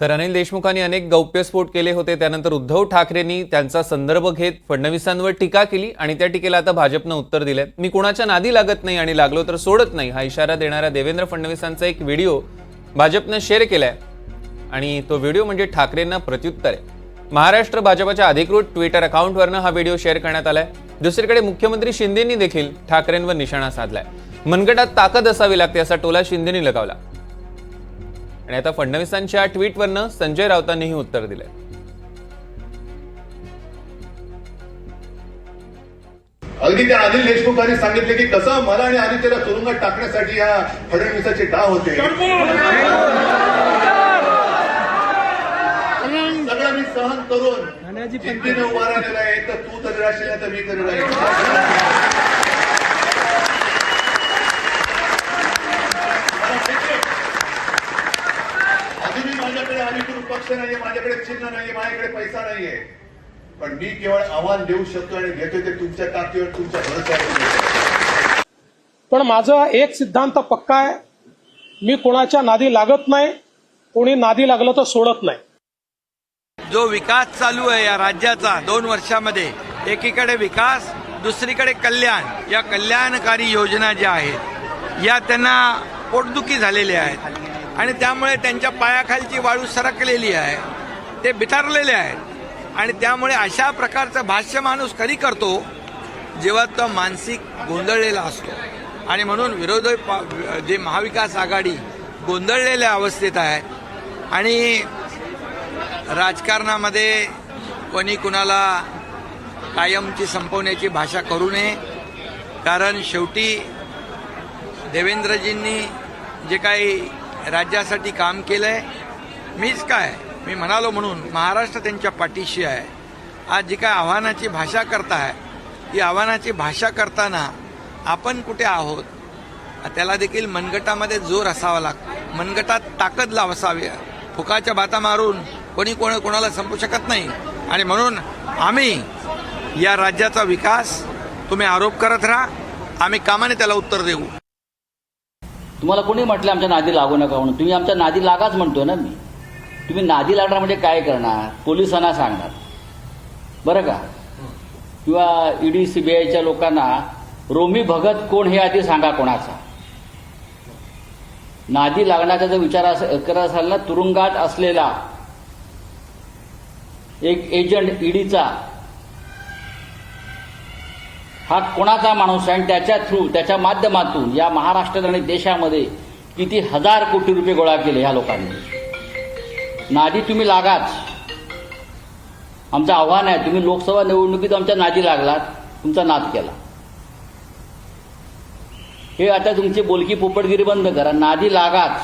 तर अनिल देशमुखांनी अनेक गौप्यस्फोट केले होते. त्यानंतर उद्धव ठाकरेंनी त्यांचा संदर्भ घेत फडणवीसांवर टीका केली आणि त्या टीकेला आता भाजपनं उत्तर दिलंय. मी कोणाच्या नादी लागत नाही आणि लागलो तर सोडत नाही हा इशारा देणाऱ्या देवेंद्र फडणवीसांचा एक व्हिडिओ भाजपनं शेअर केलाय. आणि तो व्हिडिओ म्हणजे ठाकरेंना प्रत्युत्तर आहे. महाराष्ट्र भाजपच्या अधिकृत ट्विटर अकाउंटवरनं हा व्हिडिओ शेअर करण्यात आलाय. दुसरीकडे मुख्यमंत्री शिंदेंनी देखील ठाकरेंवर निशाणा साधलाय. मनगटात ताकद असावी लागते असा टोला शिंदेनी लगावला. आणि आता फडणवीसांच्या ट्विटवरनं संजय राऊतांनीही उत्तर दिलंय. अगदी त्या अनिल देशमुखांनी सांगितले की कसं मला आणि आदित्यला तुरुंगात टाकण्यासाठी या फडणवीसाचे डाव होते. सगळं मी सहन करून जिद्दीने उभा राहिलेला आहे. तर तू तरी राहशील नाही तर मी तरी राहील अजूनही माझ्याकडे अधिकृत पक्ष नाहीये माझ्याकडे चिन्ह नाहीये माझ्याकडे पैसा नाहीये. पण मी केवळ आव्हान देऊ शकतो आणि देतो ते तुमच्या ताकदीवर तुमच्या भरोश्यावर पण माझा एक सिद्धांत पक्का आहे. मी कोणाच्या नादी लागत नाही कोणी नादी लागलं तर सोडत नाही. जो विकास चालू आहे या राज्याचा दोन वर्षामध्ये एकीकडे विकास दुसरीकडे कल्याण. या कल्याणकारी योजना ज्या आहेत या त्यांना पोटदुखी झालेल्या आहेत. आणि त्यामुळे त्यांच्या पायाखालची वाळू सरकलेली आहे. ते बिथारलेले आहेत. आणि त्यामुळे अशा प्रकारचं भाष्य माणूस कधी करतो? जेव्हा तो मानसिक गोंधळलेला असतो. आणि म्हणून विरोधी जे महाविकास आघाडी गोंधळलेल्या अवस्थेत आहे. आणि राजकारणामध्ये कोणी कुणाला कायमची संपवण्याची भाषा करू नये. कारण शेवटी देवेंद्रजींनी जे काही राज्यासाठी काम केलंय. मीच काय? मी म्हणालो म्हणून महाराष्ट्र त्यांच्या पाठीशी आहे. आज जी काय आव्हानाची भाषा करताय ती आव्हानाची भाषा करताना आपण कुठे आहोत? त्याला देखील मनगटामध्ये जोर असावा लागतो मनगटात ताकद लावसावी फुकाच्या बाता मारून कोणी कोण कोणाला संपू शकत नाही. आणि म्हणून आम्ही या राज्याचा विकास तुम्ही आरोप करत राहा. आम्ही कामाने त्याला उत्तर देऊ. तुम्हाला कोणी म्हटलं आमच्या नादी लागू नका म्हणून? तुम्ही आमच्या नादी लागाच म्हणतोय ना मी. तुम्ही नादी लागणार म्हणजे काय करणार? पोलिसांना सांगणार. बरं का? किंवा ईडी सीबीआयच्या लोकांना रोमी भगत कोण हे आधी सांगा कोणाचा. नादी लागण्याचा जर विचार अस- करत असाल ना तुरुंगात असलेला एक एजंट ईडीचा हा कोणाचा माणूस आहे आणि त्याच्या थ्रू त्याच्या माध्यमातून या महाराष्ट्रात आणि देशामध्ये किती हजार कोटी रुपये गोळा केले ह्या लोकांनी. नादी तुम्ही लागाच आमचं आव्हान आहे तुम्ही लोकसभा निवडणुकीत आमच्या नादी लागलात तुमचा नाद केला. हे आता तुमची बोलकी पोपटगिरी बंद करा. नादी लागाच